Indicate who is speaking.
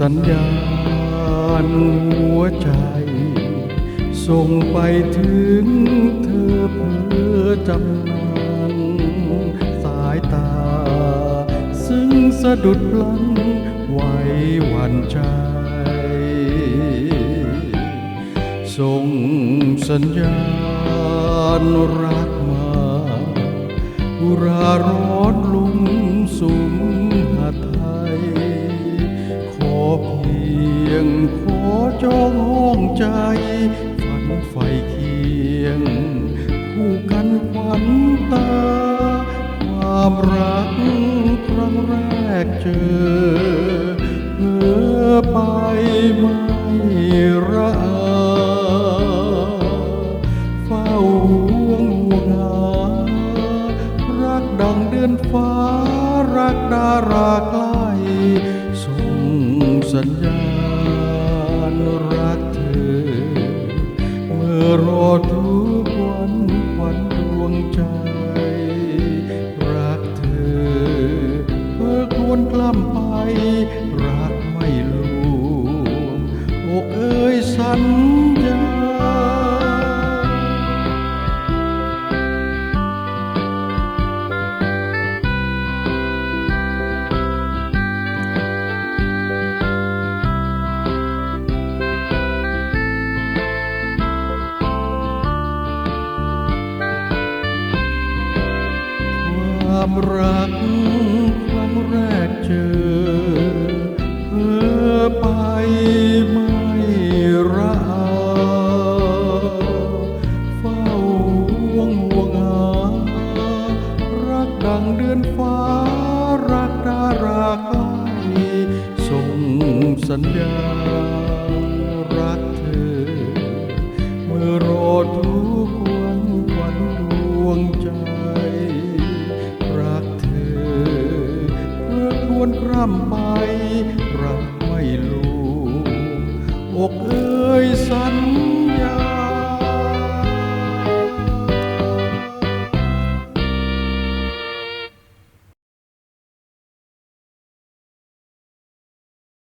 Speaker 1: สัญญาณหัวใจ ส่งไปถึงเธอเพื่อจำนานสายตา ซึ่งสะดุดพลันไหวหวั่นใจ ส่งสัญญาณรักมา อุราร้ ฝันไฟเคียง คู่กันขวัญตา ความรักครั้งแรกเจอเพื่อไปไม่ระอาเฝ้าห่วงหงารักดังเดือนฟ้า รักดาราใกล้ส่งสัญญา ความรักครั้งแรกเจอเพ้อไปไม่ระอาเฝ้าห่วงห่วงหารักดังเดือนฟ้า รักดาราใกล้ส่งสัญญา ร่ำไปรักไม่รู้อกเอ้อ